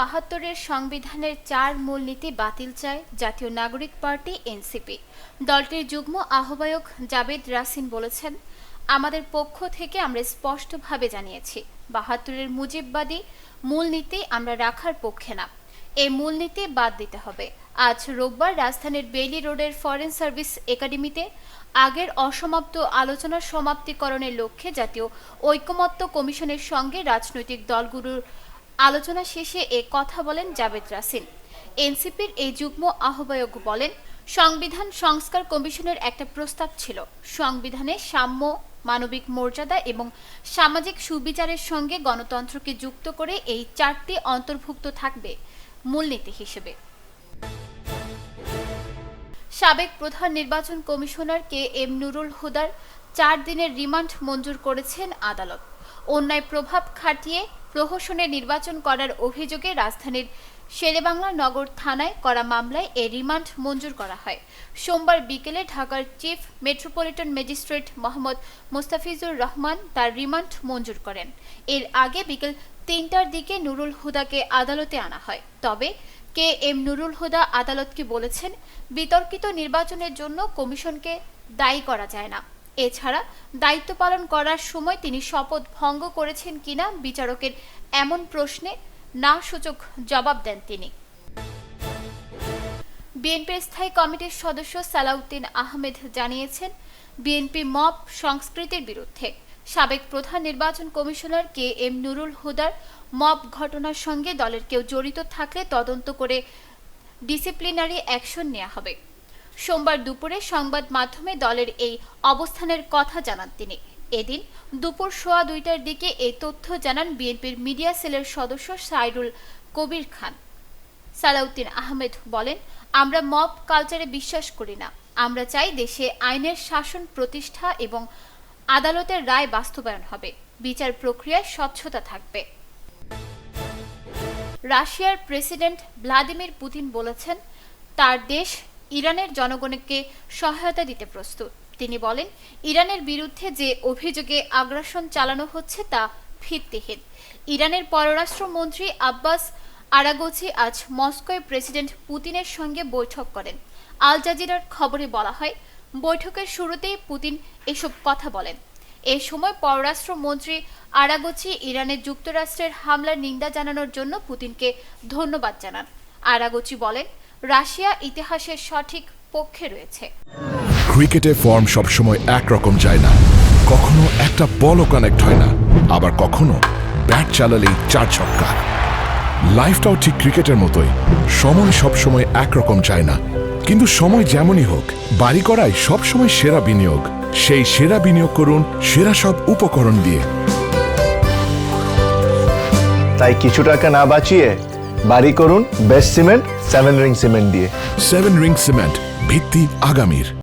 বাহাত্তরের সংবিধানের চার মূলনীতি বাতিল চায় জাতীয় নাগরিক পার্টি, এনসিপি। দলটির যুগ্ম আহ্বায়ক জাবেদ রাসিন বলেছেন, আমাদের পক্ষ থেকে আমরা স্পষ্টভাবে জানিয়েছি, বাহাত্তরের মুজিববাদী মূলনীতি আমরা রাখার পক্ষে না। এই মূলনীতি বাদ দিতে হবে। আজ রোববার রাজধানীর বেইলি রোডের ফরেন সার্ভিস একাডেমিতে আগের অসমাপ্ত আলোচনা সমাপ্তিকরণের লক্ষ্যে জাতীয় ঐকমত্য কমিশনের সঙ্গে রাজনৈতিক দলগুলোর আলোচনা শেষে এ কথা বলেন জাবেদ রাসিন এনসিপির এই যুগ্ম আহ্বায়ক বলেন, সংবিধান সংস্কার কমিশনের একটা প্রস্তাব ছিল। সংবিধানে সাম্য, মানবিক মর্যাদা এবং সামাজিক সুবিচারের সঙ্গে গণতন্ত্রকে যুক্ত করে এই চারটি অন্তর্ভুক্ত থাকবে মূলনীতি হিসেবে। সাবেক প্রধান নির্বাচন কমিশনার কে এম নুরুল হুদার চার দিনের রিমান্ড মঞ্জুর করেছেন আদালত। অন্যায় প্রভাব খাটিয়ে প্রহসনে নির্বাচন করার অভিযোগে রাজধানীর শেরেবাংলা নগর থানায় করা মামলায় এ রিমান্ড মঞ্জুর করা হয়। সোমবার বিকেলে ঢাকার chief metropolitan magistrate Mohammad Mostafizur Rahman তার রিমান্ড মঞ্জুর করেন। এর আগে বিকেল তিনটার দিকে নুরুল হুদাকে আদালতে আনা হয়। তবে কে এম নুরুল হুদা আদালতকে বলেছেন, বিতর্কিত নির্বাচনের জন্য কমিশনকে দায়ী করা যায় না। এছাড়া দায়িত্ব পালন করার সময় তিনি শপথ ভঙ্গ করেছেন কিনা বিচারকের এমন প্রশ্নে না সূচক জবাব দেন তিনি। বিএনপির স্থায়ী কমিটির সদস্য সালাউদ্দিন আহমেদ জানিয়েছেন, বিএনপি মব সংস্কৃতির বিরুদ্ধে সাবেক প্রধান নির্বাচন কমিশনার কে এম নুরুল হুদার মব ঘটনার সঙ্গে দলের কেউ জড়িত থাকলে তদন্ত করে ডিসিপ্লিনারি অ্যাকশন নেওয়া হবে। সোমবার দুপুরে সংবাদ মাধ্যমে দলের এই অবস্থানের কথা জানান তিনি। এদিন দুপুর সোয়া দুইটার দিকে এই তথ্য জানান বিএনপির মিডিয়া সেলের সদস্য সাইরুল কবির খান। সালাউদ্দিন আহমেদ বলেন, আমরা মব কালচারে বিশ্বাস করি না। আমরা চাই দেশে আইনের শাসন প্রতিষ্ঠা এবং আদালতের রায় বাস্তবায়ন হবে। বিচার প্রক্রিয়ায় স্বচ্ছতা থাকবে। রাশিয়ার প্রেসিডেন্ট ভ্লাদিমির পুতিন বলেছেন, তার দেশ ইরানের জনগণকে সহায়তা দিতে প্রস্তুত। তিনি বলেন, ইরানের বিরুদ্ধে যে অভিযোগে আগ্রাসন চালানো হচ্ছে তা ভিত্তিহীন। ইরানের পররাষ্ট্রমন্ত্রী আব্বাস আরাগোচি আজ মস্কোয় প্রেসিডেন্ট পুতিনের সঙ্গে বৈঠক করেন। আল জাজিরার খবরে বলা হয়, বৈঠকের শুরুতেই পুতিন এসব কথা বলেন। এ সময় পররাষ্ট্রমন্ত্রী আরাগোচি ইরানের যুক্তরাষ্ট্রের হামলার নিন্দা জানানোর জন্য পুতিনকে ধন্যবাদ জানান। আরাগোচি বলেন রাশিয়া ইতিহাসের সঠিক পক্ষে রয়েছে। ক্রিকেটে ফর্ম সবসময় একরকম যায় না। কখনো একটা বলও কানেক্ট হয় না। আবার কখনো ব্যাট চালালেই চার ছক্কা। লাইফটাও ঠিক ক্রিকেটের মতোই। সময় সবসময় একরকম যায় না। কিন্তু সময় যেমনই হোক বাড়ি করাই সবসময় সেরা বিনিয়োগ। সেই সেরা বিনিয়োগ করুন সেরা সব উপকরণ দিয়ে। তাই কিছু টাকা না বাঁচিয়ে বাড়ি করুন best cement seven ring cement দিয়ে। সেভেন রিং সিমেন্ট ভিত্তি আগামীর।